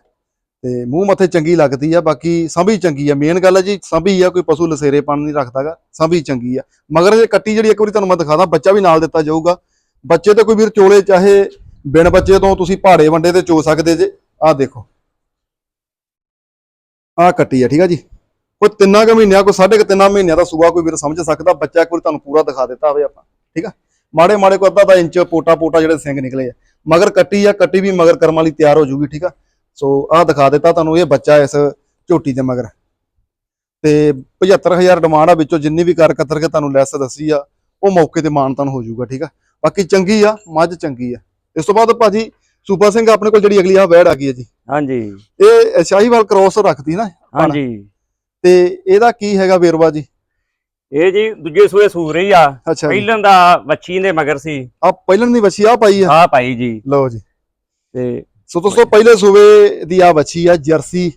ਤੇ ਮੂੰਹ ਮੱਥੇ ਚੰਗੀ ਲੱਗਦੀ ਆ ਬਾਕੀ ਸੰਭੀ ਚੰਗੀ ਆ। ਮੇਨ ਗੱਲ ਆ ਜੀ ਸੰਭੀ ਆ ਕੋਈ ਪਸ਼ੂ ਲਸੇਰੇ ਪਣ ਨਹੀਂ ਰੱਖਦਾਗਾ ਸੰਭੀ ਚੰਗੀ ਆ। ਮਗਰ ਜੇ ਕੱਟੀ ਜਿਹੜੀ ਇੱਕ ਵਾਰੀ ਤੁਹਾਨੂੰ ਮੈਂ ਦਿਖਾਦਾ ਬੱਚਾ ਵੀ ਨਾਲ ਦਿੱਤਾ ਜਾਊਗਾ। ਬੱਚੇ ਤੇ ਕੋਈ ਵੀਰ ਚੋਲੇ ਚਾਹੇ ਬਿਨ ਬੱਚੇ ਤੋਂ ਤੁਸੀਂ ਪਹਾੜੇ ਵੰਡੇ ਤੇ ਚੋ ਸਕਦੇ ਜੇ। ਆਹ ਦੇਖੋ। ਆਹ ਕੱਟੀ ਆ ਠੀਕ ਆ ਜੀ। ਕੋਈ ਤਿੰਨਾਂ ਕੁ ਮਹੀਨਿਆਂ ਕੋਈ ਸਾਢੇ ਕੁ ਤਿੰਨਾਂ ਮਹੀਨਿਆਂ ਦਾ ਸੂਆ ਕੋਈ ਵੀਰ ਸਮਝ ਸਕਦਾ ਬੱਚਾ ਵਾਰੀ ਤੁਹਾਨੂੰ ਪੂਰਾ ਦਿਖਾ ਦਿੱਤਾ ਹੋਵੇ ਆਪਾਂ ਠੀਕ ਆ? ਮਾੜੇ ਮਾੜੇ ਕੋ ਅੱਧਾ ਦਾ ਇੰਚ ਪੋਟਾ ਪੋਟਾ ਜਿਹੜੇ ਸਿੰਘ ਨਿਕਲੇ ਆ। ਮਗਰ ਕੱਟੀ ਆ ਕੱਟੀ ਵੀ ਮਗਰ ਕਰਮ ਵਾਲੀ ਤਿਆਰ ਹੋ ਜੂਗੀ ਠੀਕ ਆ? ਸੋ ਆਹ ਦਿਖਾ ਦਿੱਤਾ ਤੁਹਾਨੂੰ ਇਹ ਬੱਚਾ ਇਸ ਝੋਟੀ ਦੇ ਮਗਰ। ਤੇ 75000 ਡਿਮਾਂਡ ਆ ਵਿੱਚੋਂ ਜਿੰਨੀ ਵੀ ਕਰ ਕਤਰ ਕੇ ਤੁਹਾਨੂੰ ਲੈਸ ਦੱਸੀ ਆ ਉਹ ਮੌਕੇ ਤੇ ਮਾਨਤਨ ਹੋ ਜਾਊਗਾ ਠੀਕ ਆ? ਬਾਕੀ ਚੰਗੀ ਆ ਮੱਝ ਚੰਗੀ ਆ। ਇਸ ਤੋਂ ਬਾਅਦ ਭਾਜੀ ਸੂਪਾ ਸਿੰਘ ਆਪਣੇ ਕੋਲ ਜਿਹੜੀ ਅਗਲੀ ਆ ਵੈੜ ਆ ਗਈ ਹੈ ਜੀ। ਹਾਂਜੀ। ਇਹ ਸ਼ਾਹੀਵਾਲ ਕ੍ਰੋਸ ਰੱਖਦੀ ਨਾ ਹਾਂਜੀ। ਤੇ ਇਹਦਾ ਕੀ ਹੈਗਾ ਵੇਰਵਾ ਜੀ? ਇਹ ਜੀ ਦੂਜੇ ਸੂਏ ਸੂਰੇ ਆ। ਅੱਛਾ ਜੀ। ਪਹਿਲਾਂ ਦਾ ਵੱਛੀ ਦੇ ਮਗਰ ਸੀ। ਆ ਪਹਿਲਾਂ ਦੀ ਵੱਛੀ ਆ ਪਾਈ ਆ? ਆ ਭਾਈ ਜੀ। ਲਓ ਜੀ। ਤੇ ਸੋ ਦੋਸਤੋ ਪਹਿਲੇ ਸੂਬੇ ਦੀ ਆ ਵੱਛੀ ਆ ਜਰਸੀ।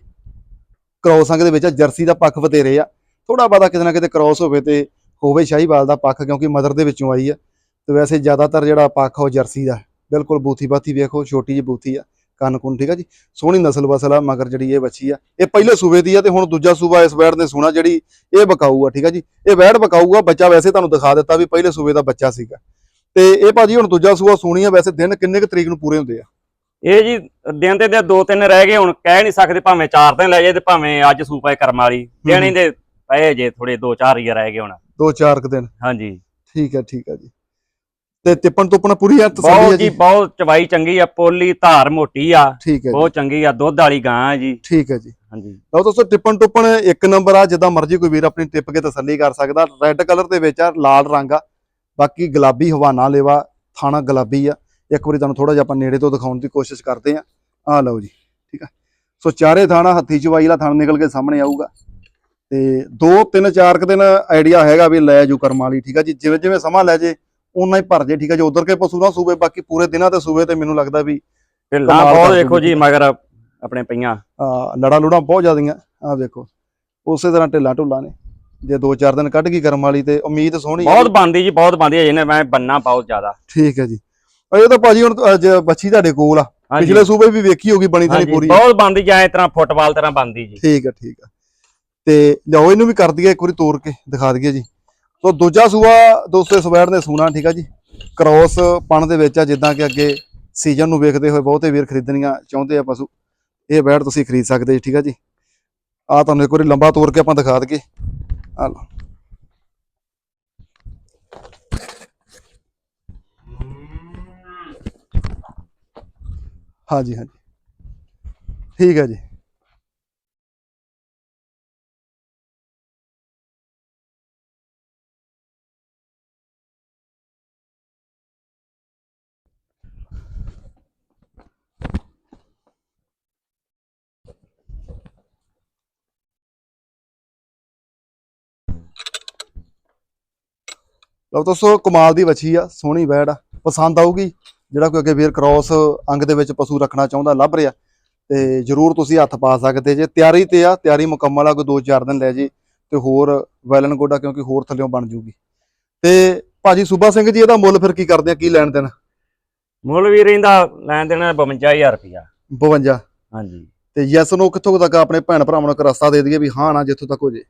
ਕ੍ਰੋਸ ਅੰਗ ਦੇ ਵਿੱਚ ਆ, ਜਰਸੀ ਦਾ ਪੱਖ ਵਧੇਰੇ ਆ। ਥੋੜਾ ਬਾਦਾ ਕਿਤੇ ਨਾ ਕਿਤੇ ਕ੍ਰੋਸ ਹੋਵੇ ਤੇ ਹੋਵੇ ਸ਼ਾਹੀਵਾਲ ਦਾ ਪੱਖ ਕਿਉਂਕਿ ਮਦਰ ਦੇ ਵਿੱਚੋਂ ਆਈ ਆ। ਤੇ ਵੈਸੇ ਜ਼ਿਆਦਾਤਰ ਜਿਹੜਾ ਪੱਖ ਆ ਉਹ ਜਰਸੀ ਦਾ ਬਿਲਕੁਲ ਬੂਥੀ ਬਾਥੀ ਵੇਖੋ ਛੋਟੀ ਜਿਹੀ ਬੂਥੀ ਆ। ਕੰਨ ਕੁੰਨ ਠੀਕ ਆ ਜੀ? ਸੋਹਣੀ ਨਸਲ ਵਸਲ ਆ ਮਗਰ ਜਿਹੜੀ ਇਹ ਵੱਛੀ ਆ ਇਹ ਪਹਿਲੇ ਸੂਬੇ ਦੀ ਆ ਤੇ ਹੁਣ ਦੂਜਾ ਸੂਬਾ ਇਸ ਵੈੜ ਨੇ ਸੋਣਾ ਜਿਹੜੀ ਇਹ ਬਕਾਊ ਆ ਠੀਕ ਆ ਜੀ? ਇਹ ਵੈੜ ਬਕਾਊ ਆ ਬੱਚਾ ਵੈਸੇ ਤੁਹਾਨੂੰ ਦਿਖਾ ਦਿੱਤਾ ਵੀ ਪਹਿਲੇ ਸੂਬੇ ਦਾ ਬੱਚਾ ਸੀਗਾ। ਤੇ ਇਹ ਭਾਜੀ ਹੁਣ ਦੂਜਾ ਸੂਆ ਸੋਣੀ ਆ ਵੈਸੇ ਦਿਨ ਕਿੰਨੇ ਕੁ ਤਰੀਕ ਨੂੰ ਪੂਰੇ ਹੁੰਦੇ ਆ? ਇਹ ਜੀ ਦਿਨ ਤੇ ਦੇ ਦੋ ਤਿੰਨ ਰਹਿ ਗਏ ਹੁਣ ਕਹਿ ਨਹੀਂ ਸਕਦੇ ਭਾਵੇਂ ਚਾਰ ਦਿਨ ਲੈ ਜਾਏ ਤੇ ਭਾਵੇਂ ਅੱਜ ਸੂਪਾ ਕਰਮ ਵਾਲੀ ਦੇਣੀ ਦੇ ਪਏ ਜੇ ਥੋੜੇ ਦੋ ਚਾਰ ਹੀ ਰਹਿ ਗਏ ਹੁਣ। ਦੋ ਚਾਰ ਕੁ ਦਿਨ। ਹਾਂਜੀ। ਠੀਕ ਹੈ ਠੀਕ ਹੈ ਜੀ। ਤੇ ਤਿੱਪਣ ਤੁੱਪਣ ਪੂਰੀ ਆ ਤਸੱਲੀ ਬਹੁਤ ਜੀ ਜੀ। ਬਹੁਤ ਚਵਾਈ ਚੰਗੀ ਆ ਪੋਲੀ ਧਾਰ ਮੋਟੀ ਆ। ਠੀਕ ਹੈ ਜੀ। ਬਹੁਤ ਚੰਗੀ ਆ ਦੁੱਧ ਵਾਲੀ ਗਾਂ ਆ ਜੀ। ਠੀਕ ਹੈ ਜੀ। ਹਾਂਜੀ। ਲਓ ਦੋਸਤੋ ਟਿੱਪਣ ਟੁੱਪਣ ਇੱਕ ਨੰਬਰ ਆ ਜਿੱਦਾਂ ਮਰਜ਼ੀ ਕੋਈ ਵੀਰ ਆਪਣੀ ਟਿੱਪ ਕੇ ਤਸੱਲੀ ਕਰ ਸਕਦਾ। ਰੈੱਡ ਕਲਰ ਦੇ ਵਿੱਚ ਆ ਲਾਲ ਰੰਗ ਆ। ਬਾਕੀ ਗੁਲਾਬੀ ਹਵਾਨਾ ਲੇਵਾ ਥਾਣਾ ਗੁਲਾਬੀ ਆ। ਇੱਕ ਵਾਰੀ ਤੁਹਾਨੂੰ ਥੋੜਾ ਜਿਹਾ ਆਪਾਂ ਨੇੜੇ ਤੋਂ ਦਿਖਾਉਣ ਦੀ ਕੋਸ਼ਿਸ਼ ਕਰਦੇ ਆ। ਆ ਲਓ ਜੀ ਠੀਕ ਆ। ਸੋ ਚਾਰੇ ਥਾਣਾ ਹੱਥੀ ਚਵਾਈ ਵਾਲਾ ਥਾਣਾ ਨਿਕਲ ਕੇ ਸਾਹਮਣੇ ਆਊਗਾ। ਤੇ ਦੋ ਤਿੰਨ ਚਾਰ ਕੁ ਦਿਨ ਆਈਡੀਆ ਹੈਗਾ ਵੀ ਲੈ ਜੂ ਕਰਮ ਵਾਲੀ ਠੀਕ ਆ ਜੀ। ਜਿਵੇਂ ਜਿਵੇਂ ਸਮਾਂ ਲੈ ਜੇ ਉਨਾ ਹੀ ਭਰ ਜੇ ਠੀਕ ਆ ਜੀ। ਉਧਰ ਕੇ ਪਸ਼ੂ ਨਾ ਸੂਵੇ ਬਾਕੀ ਪੂਰੇ ਦਿਨਾਂ ਤੇ ਸੂਵੇ ਤੇ ਮੈਨੂੰ ਲੱਗਦਾ ਵੀ ਕਮਾਲ ਬਹੁਤ ਦੇਖੋ ਜੀ ਮਗਰ ਆਪਣੇ ਪਈਆਂ। ਲੜਾ ਲੁੜਾ ਬਹੁਤ ਜ਼ਿਆਦੀਆਂ। ਆ ਵੇਖੋ ਉਸੇ ਤਰ੍ਹਾਂ ਢਿੱਲਾ ਢੁੱਲਾ ਨੇ। ਜੇ ਦੋ ਚਾਰ ਦਿਨ ਕੱਢ ਗਈ ਕਰਮ ਵਾਲੀ ਤੇ ਉਮੀਦ ਸੋਹਣੀ ਹੈ ਬਹੁਤ ਬੰਦੀ ਜੀ। ਬਹੁਤ ਬੰਦੀ ਹੈ ਜਿਹਨੇ ਮੈਂ ਬੰਨਾ ਬਹੁਤ ਜ਼ਿਆਦਾ। ਠੀਕ ਹੈ ਜੀ। ਇਹ ਤਾਂ ਭਾਜੀ ਹੁਣ ਬੱਚੀ ਤੁਹਾਡੇ ਕੋਲ ਆ ਪਿਛਲੇ ਸੂਬੇ ਵੀ ਵੇਖੀ ਹੋਗੀ ਬਣੀ ਤਾਂ ਪੂਰੀ। ਬਹੁਤ ਬੰਦੀ ਜਾਂ ਇਸ ਤਰ੍ਹਾਂ ਫੁੱਟਬਾਲ ਤਰ੍ਹਾਂ ਬੰਦੀ ਜੀ। ਠੀਕ ਹੈ ਠੀਕ ਹੈ। ਤੇ ਲਿਆਓ ਇਹਨੂੰ ਵੀ ਕਰ ਦਈਏ ਇੱਕ ਵਾਰੀ ਤੋੜ ਕੇ ਦਿਖਾ ਦਈਏ ਜੀ। ਸੋ ਦੂਜਾ ਸੂਆ ਦੋਸਤੋ, ਇਸ ਵੈੜ ਨੇ ਸੂਣਾ, ਠੀਕ ਆ ਜੀ। ਕ੍ਰੋਸ ਪਣ ਦੇ ਵਿੱਚ ਆ, ਜਿੱਦਾਂ ਕਿ ਅੱਗੇ ਸੀਜ਼ਨ ਨੂੰ ਵੇਖਦੇ ਹੋਏ ਬਹੁਤੇ ਵੀਰ ਖਰੀਦਣੀਆਂ ਚਾਹੁੰਦੇ ਆ ਪਸ਼ੂ। ਇਹ ਵੈੜ ਤੁਸੀਂ ਖਰੀਦ ਸਕਦੇ ਜੀ ਠੀਕ ਆ ਜੀ। ਆ ਤੁਹਾਨੂੰ ਇੱਕ ਵਾਰੀ ਲੰਬਾ ਤੋਰ ਕੇ ਆਪਾਂ ਦਿਖਾ ਦਈਏ। ਆ ਲਓ। ਹਾਂਜੀ ਹਾਂਜੀ। ਠੀਕ ਹੈ ਜੀ। ਲਓ ਦੋਸਤੋ ਕਮਾਲ ਦੀ ਵੱਛੀ ਆ ਸੋਹਣੀ ਵੈੜ ਆ। ਪਸੰਦ ਆਊਗੀ ਜਿਹੜਾ ਕੋਈ ਅੱਗੇ ਵੀਰ ਕ੍ਰੋਸ ਅੰਗ ਦੇ ਵਿੱਚ ਪਸ਼ੂ ਰੱਖਣਾ ਚਾਹੁੰਦਾ ਲੱਭ ਰਿਹਾ। ਤੇ ਜਰੂਰ ਤੁਸੀਂ ਹੱਥ ਪਾ ਸਕਦੇ ਜੇ। ਤਿਆਰੀ ਤੇ ਆ ਤਿਆਰੀ ਮੁਕੰਮਲ ਆ ਕੋਈ 2-4 ਦਿਨ ਲੈ ਜੇ ਤੇ ਹੋਰ ਵੈਲਨ ਗੋਡਾ ਕਿਉਂਕਿ ਹੋਰ ਥੱਲਿਓਂ ਬਣ ਜੂਗੀ। ਤੇ ਭਾਜੀ ਸੂਬਾ ਸਿੰਘ ਜੀ ਇਹਦਾ ਮੁੱਲ ਫਿਰ ਕੀ ਕਰਦੇ ਆ? ਕੀ ਲੈਣ ਦੇਣ? ਮੁੱਲ ਵੀ ਰਹਿੰਦਾ ਲੈਣ ਦੇਣਾ 52000 ਰੁਪਇਆ। 52 ਹਾਂਜੀ। ਤੇ ਯੈਸ ਨੋ ਕਿੱਥੋਂ ਤੱਕ ਆਪਣੇ ਭੈਣ ਭਰਾਵਾਂ ਨੂੰ ਇੱਕ ਰਸਤਾ ਦੇ ਦਈਏ ਵੀ ਹਾਂ ਨਾ ਜਿੱਥੋਂ ਤੱਕ ਹੋ ਜੇ?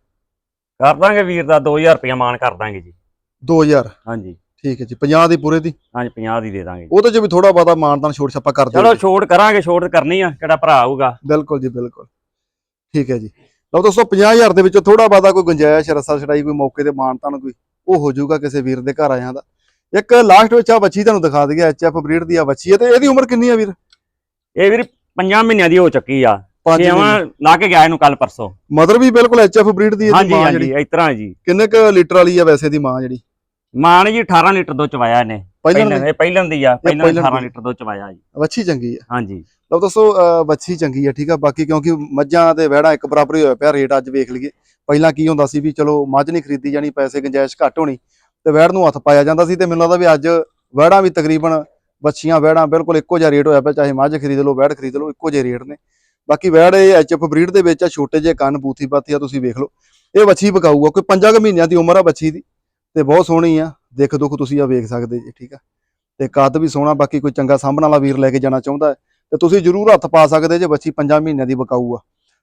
ਕਰ ਦਾਂਗੇ ਵੀਰ ਦਾ 2000 ਰੁਪਇਆ ਮਾਨ ਕਰ ਦਾਂਗੇ ਜੀ। 2000 ਹਾਂਜੀ। ਠੀਕ ਹੈ ਜੀ 50 ਦੀ ਪੂਰੇ ਦੀ? ਹਾਂਜੀ 50 ਦੀ ਦੇ ਦਾਂਗੇ। ਉਹਦੇ ਚ ਵੀ ਥੋੜਾ ਬਹੁਤਾ ਮਾਨਦਾਨ ਛੋਟ ਛਾਪਾ ਕਰ ਦਿਓ ਚਲੋ ਛੋਟ ਕਰਾਂਗੇ ਛੋਟ ਕਰਨੀ ਆ ਕਿਹੜਾ ਭਰਾ ਆਊਗਾ। ਬਿਲਕੁਲ ਜੀ ਬਿਲਕੁਲ। ਠੀਕ ਹੈ ਜੀ। ਲਓ ਦੋਸਤੋ 50000 ਦੇ ਵਿੱਚੋਂ ਥੋੜਾ ਬਾਦਾ ਕੋਈ ਗੁੰਜਾਇਸ਼ ਰਸਾ ਛੜਾਈ ਕੋਈ ਮੌਕੇ ਤੇ ਮਾਨਤਾ ਨੂੰ ਕੋਈ ਉਹ ਹੋ ਜਾਊਗਾ ਕਿਸੇ ਵੀਰ ਦੇ ਘਰ ਆਇਆਂ ਦਾ। ਇੱਕ ਲਾਸਟ ਵਿੱਚ ਆ ਬੱਚੀ ਤੁਹਾਨੂੰ ਦਿਖਾ ਦਈਏ ਐਚਐਫ ਬਰੀਡ ਦੀ ਆ ਬੱਚੀ ਹੈ ਤੇ ਇਹਦੀ ਉਮਰ ਕਿੰਨੀ ਆ ਵੀਰ? ਇਹ ਵੀਰ 5 ਮਹੀਨਿਆਂ ਦੀ ਹੋ ਚੁੱਕੀ ਆ। ਪੰਜ ਛੇਵਾਂ ਲਾ ਕੇ ਗਿਆ ਇਹਨੂੰ ਕੱਲ ਪਰਸੋਂ। ਮਦਰ ਵੀ ਬਿਲਕੁਲ ਐਚਐਫ ਬਰੀਡ ਦੀ ਹਾਂਜੀ ਮਾਂ ਹਾਂਜੀ ਜਿਹੜੀ। ਇਸ ਤਰ੍ਹਾਂ ਜੀ। ਕਿੰਨੇ ਕ ਲੀਟਰ ਵਾਲੀ ਆ ਵੈਸੇ ਦੀ ਮਾਂ ਜਿਹੜੀ? ਮਾਨ ਜੀ 18 ਲੀਟਰ ਦੁੱਧ ਚਵਾਇਆ ਇਹਨੇ। ਪਹਿਲਾਂ ਇਹ ਪਹਿਲਾਂ ਦੀ ਆ ਪਹਿਲਾਂ ਪਹਿਲਾਂ 18 ਦੀ। ਲੀਟਰ ਦੁੱਧ ਚਵਾਇਆ ਜੀ। ਵੱਛੀ ਚੰਗੀ ਆ। ਹਾਂਜੀ। ਲਓ ਅਹ ਵੱਛੀ ਚੰਗੀ ਆ ਠੀਕ ਆ? ਬਾਕੀ ਕਿਉਂਕਿ ਮੱਝਾਂ ਤੇ ਵਹਿੜਾਂ ਇੱਕ ਬਰਾਬਰ ਹੀ ਹੋਇਆ ਪਿਆ ਰੇਟ ਅੱਜ ਵੇਖ ਲਈਏ। ਪਹਿਲਾਂ ਕੀ ਹੁੰਦਾ ਸੀ ਵੀ ਚਲੋ ਮੱਝ ਨਹੀਂ ਖਰੀਦੀ ਜਾਣੀ ਪੈਸੇ ਗੁੰਜਾਇਸ਼ ਘੱਟ ਹੋਣੀ ਤੇ ਵਹਿੜ ਨੂੰ ਹੱਥ ਪਾਇਆ ਜਾਂਦਾ ਸੀ ਤੇ ਮੈਨੂੰ ਲੱਗਦਾ ਵੀ ਅੱਜ ਵਹਿੜਾਂ ਵੀ ਤਕਰੀਬਨ ਬੱਚੀਆਂ ਵੈੜਾਂ ਬਿਲਕੁਲ ਇੱਕੋ ਜਿਹਾ ਰੇਟ ਹੋਇਆ ਪਿਆ ਚਾਹੇ ਮੱਝ ਖਰੀਦ ਲਓ ਵੈੜ ਖਰੀਦ ਲਓ ਇੱਕੋ ਜਿਹੇ ਰੇਟ ਨੇ। ਬਾਕੀ ਵੈੜ ਇਹ ਐਚਐਫ ਬਰੀਡ ਦੇ ਵਿੱਚ ਆ ਛੋਟੇ ਜਿਹੇ ਕੰਨ ਬੂਥੀ ਪਾਤੀ ਆ ਤੁਸੀਂ ਵੇਖ ਲਓ। ਇਹ ਬਕਾਊ ਆ ਕੋਈ ਪੰਜਾਂ ਕੁ ਮਹੀਨਿਆਂ ਦੀ ਉਮਰ ਆ ਬੱਚੀ ਦੀ। ਤੇ ਬਹੁਤ ਸੋਹਣੀ ਆ ਦੇਖ ਦੁੱਖ ਤੁਸੀਂ ਆ ਵੇਖ ਸਕਦੇ ਜੀ ਠੀਕ ਆ। ਤੇ ਕੱਦ ਵੀ ਸੋਹਣਾ ਬਾਕੀ ਕੋਈ ਚੰਗਾ ਸਾਂਭਣ ਵਾਲਾ ਵੀਰ ਲੈ ਕੇ ਜਾਣਾ ਚਾਹੁੰਦਾ ਤੇ ਤੁਸੀਂ ਜਰੂਰ ਹੱਥ ਪਾ ਸਕਦੇ ਜੇ ਬੱਚੀ ਪੰਜਾਂ ਮਹੀਨਿਆਂ ਦੀ ਬਕਾਊ ਆ।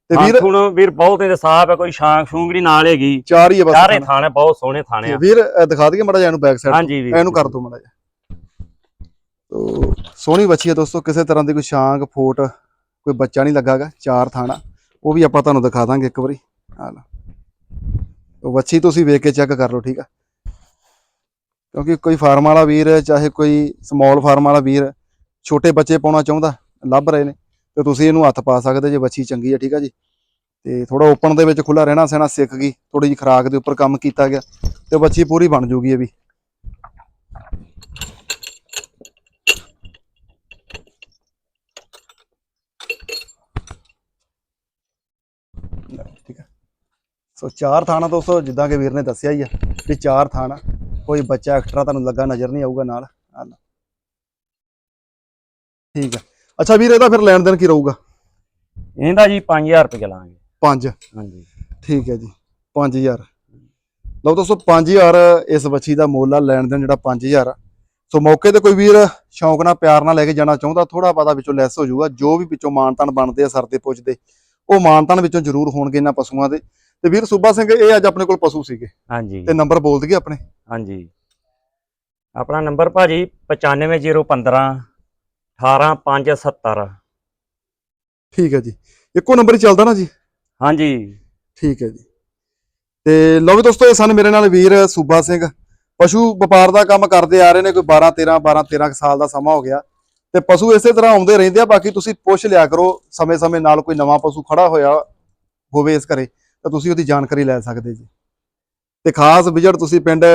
ਤੇ ਵੀਰ ਹੁਣ ਵੀਰ ਬਹੁਤ ਇਹਦੇ ਸਾਫ਼ ਹੈ ਕੋਈ ਸ਼ਾਂਖ ਸ਼ੂੰਗੜੀ ਨਾਲ ਹੈਗੀ। ਚਾਰ ਹੀ ਆ ਬਸ ਚਾਰੇ। ਥਾਣੇ ਬਹੁਤ ਸੋਹਣੇ ਥਾਣੇ ਆ। ਵੀਰ ਦਿਖਾ ਦਈਏ ਮੜਾ ਜਾ ਇਹਨੂੰ ਬੈਕ ਸਾਈਡ ਹਾਂਜੀ ਵੀਰ। ਇਹਨੂੰ ਕਰ ਦੋ ਮੜਾ ਜਾ ਤੋ ਸੋਹਣੀ ਬੱਚੀ ਹੈ ਦੋਸਤੋ ਕਿਸੇ ਤਰ੍ਹਾਂ ਦੀ ਕੋਈ ਸ਼ਾਂਕ ਫੋਟ ਕੋਈ ਬੱਚਾ ਨਹੀਂ ਲੱਗਾਗਾ ਚਾਰ ਥਾਣਾ। ਉਹ ਵੀ ਆਪਾਂ ਤੁਹਾਨੂੰ ਦਿਖਾ ਦਾਂਗੇ ਇੱਕ ਵਾਰੀ। ਆ ਲਓ। ਤੋ ਬੱਚੀ ਤੁਸੀਂ ਵੇਖ ਕੇ ਚੈੱਕ ਕਰ ਲਓ ਠੀਕ ਆ। ਕਿਉਂਕਿ ਕੋਈ ਫਾਰਮ ਵਾਲਾ ਵੀਰ, ਚਾਹੇ ਕੋਈ ਸਮਾਲ ਫਾਰਮ ਵਾਲਾ ਵੀਰ ਛੋਟੇ ਬੱਚੇ ਪਾਉਣਾ ਚਾਹੁੰਦਾ, ਲੱਭ ਰਹੇ ਨੇ, ਤੇ ਤੁਸੀਂ ਇਹਨੂੰ ਹੱਥ ਪਾ ਸਕਦੇ ਜੇ ਬੱਚੀ ਚੰਗੀ ਹੈ ਠੀਕ ਹੈ ਜੀ। ਤੇ ਥੋੜਾ ਓਪਨ ਦੇ ਵਿੱਚ ਖੁੱਲਾ ਰਹਿਣਾ ਸਹਿਣਾ ਸਿੱਖ ਗਈ ਥੋੜੀ ਜਿਹੀ ਖਰਾਕ ਦੇ ਉੱਪਰ ਕੰਮ ਕੀਤਾ ਗਿਆ, ਤੇ ਬੱਚੀ ਪੂਰੀ ਬਣ ਜੂਗੀ ਇਹ ਵੀ। ਠੀਕ ਹੈ ਸੋ ਚਾਰ ਥਾਣਾ ਦੋਸਤੋ, ਜਿੱਦਾਂ ਕਿ ਵੀਰ ਨੇ ਦੱਸਿਆ ਹੀ ਆ, ਵੀ ਚਾਰ ਥਾਣਾ ਕੋਈ ਬੱਚਾ ਐਕਸਟਰਾ ਤੁਹਾਨੂੰ ਲੱਗਾ ਨਜ਼ਰ ਨਹੀਂ ਆਊਗਾ ਨਾਲ। ਠੀਕ ਹੈ ਅੱਛਾ ਵੀਰ ਇਹਦਾ ਫਿਰ ਲੈਣ ਦੇਣ ਕੀ ਰਹੂਗਾ? ਇਹਦਾ ਜੀ 5000 ਰੁਪਏ ਲਾਂਗੇ। 5 ਹਾਂਜੀ। ਠੀਕ ਹੈ ਜੀ 5000 ਲਓ ਦੋਸਤੋ 5000 ਇਸ ਬੱਚੀ ਦਾ ਮੁੱਲ ਆ ਲੈਣ ਦੇਣ ਜਿਹੜਾ 5000 ਆ। ਸੋ ਮੌਕੇ ਤੇ ਕੋਈ ਵੀਰ ਸ਼ੌਂਕ ਨਾਲ ਪਿਆਰ ਨਾਲ ਲੈ ਕੇ ਜਾਣਾ ਚਾਹੁੰਦਾ ਥੋੜਾ ਬਾਦਾ ਵਿੱਚੋਂ ਲੈਸ ਹੋ ਜਾਊਗਾ। ਜੋ ਵੀ ਵਿੱਚੋਂ ਮਾਨਤਾਨ ਬਣਦੇ ਆ ਸਰਦੇ ਪੁੱਜਦੇ ਉਹ ਮਾਨਤਾਨ ਵਿੱਚੋਂ ਜ਼ਰੂਰ ਹੋਣਗੇ ਇਹਨਾਂ ਪਸ਼ੂਆਂ ਦੇ। ਤੇ ਵੀਰ ਸੂਬਾ ਸਿੰਘ ਇਹ ਅੱਜ ਆਪਣੇ ਕੋਲ ਪਸ਼ੂ ਸੀਗੇ। ਹਾਂਜੀ। ਤੇ ਨੰਬਰ ਬੋਲ ਦਈਏ ਆਪਣੇ? ਹਾਂਜੀ। ਆਪਣਾ ਨੰਬਰ ਭਾਜੀ 95015 18570 ਠੀਕ ਹੈ ਜੀ। ਇੱਕੋ ਨੰਬਰ ਹੀ ਚੱਲਦਾ ਨਾ ਜੀ? ਹਾਂਜੀ। ਠੀਕ ਹੈ ਜੀ। ਤੇ ਲਓ ਵੀ ਦੋਸਤੋ ਇਹ ਸਨ ਮੇਰੇ ਨਾਲ ਵੀਰ ਸੂਬਾ ਸਿੰਘ। ਪਸ਼ੂ ਵਪਾਰ ਦਾ ਕੰਮ ਕਰਦੇ ਆ ਰਹੇ ਨੇ ਕੋਈ 12 13 12 13 ਕੁ ਸਾਲ ਦਾ ਸਮਾਂ ਹੋ ਗਿਆ। ਤੇ ਪਸ਼ੂ ਇਸੇ ਤਰ੍ਹਾਂ ਆਉਂਦੇ ਰਹਿੰਦੇ ਆ ਬਾਕੀ ਤੁਸੀਂ ਪੁੱਛ ਲਿਆ ਕਰੋ ਸਮੇਂ-ਸਮੇਂ ਨਾਲ ਕੋਈ ਨਵਾਂ ਪਸ਼ੂ ਖੜਾ ਹੋਇਆ ਹੋਵੇ ਇਸ ਘਰੇ। ਤਾਂ ਤੁਸੀਂ ਉਹਦੀ ਜਾਣਕਾਰੀ ਲੈ ਸਕਦੇ ਜੀ। ਤੇ ਖਾਸ ਵਿਜ਼ਿਟ ਤੁਸੀਂ ਪਿੰਡ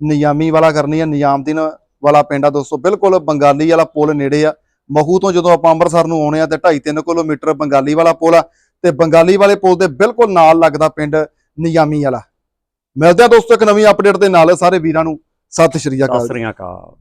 ਨਿਯਾਮੀ ਵਾਲਾ ਕਰਨੀ ਹੈ ਨਿਯਾਮਦੀਨ ਵਾਲਾ ਪਿੰਡ ਆ ਦੋਸਤੋ ਬਿਲਕੁਲ ਬੰਗਾਲੀ ਵਾਲਾ ਪੁਲ ਨੇੜੇ ਆ। ਮਹੂ ਤੋਂ ਜਦੋਂ ਆਪਾਂ ਅੰਮ੍ਰਿਤਸਰ ਨੂੰ ਆਉਣੇ ਆ ਤੇ 2.5 3 ਕਿਲੋਮੀਟਰ ਬੰਗਾਲੀ ਵਾਲਾ ਪੁਲ ਆ ਤੇ ਬੰਗਾਲੀ ਵਾਲੇ ਪੁਲ ਦੇ ਬਿਲਕੁਲ ਨਾਲ ਲੱਗਦਾ ਪਿੰਡ ਨਿਯਾਮੀ ਵਾਲਾ। ਮਿਲਦੇ ਆ ਦੋਸਤੋ ਇੱਕ ਨਵੀਂ ਅਪਡੇਟ ਦੇ ਨਾਲ ਸਾਰੇ ਵੀਰਾਂ ਨੂੰ ਸਤਿ ਸ਼੍ਰੀ ਅਕਾਲ ਸਤਿ ਸ੍ਰੀ ਅਕਾਲ।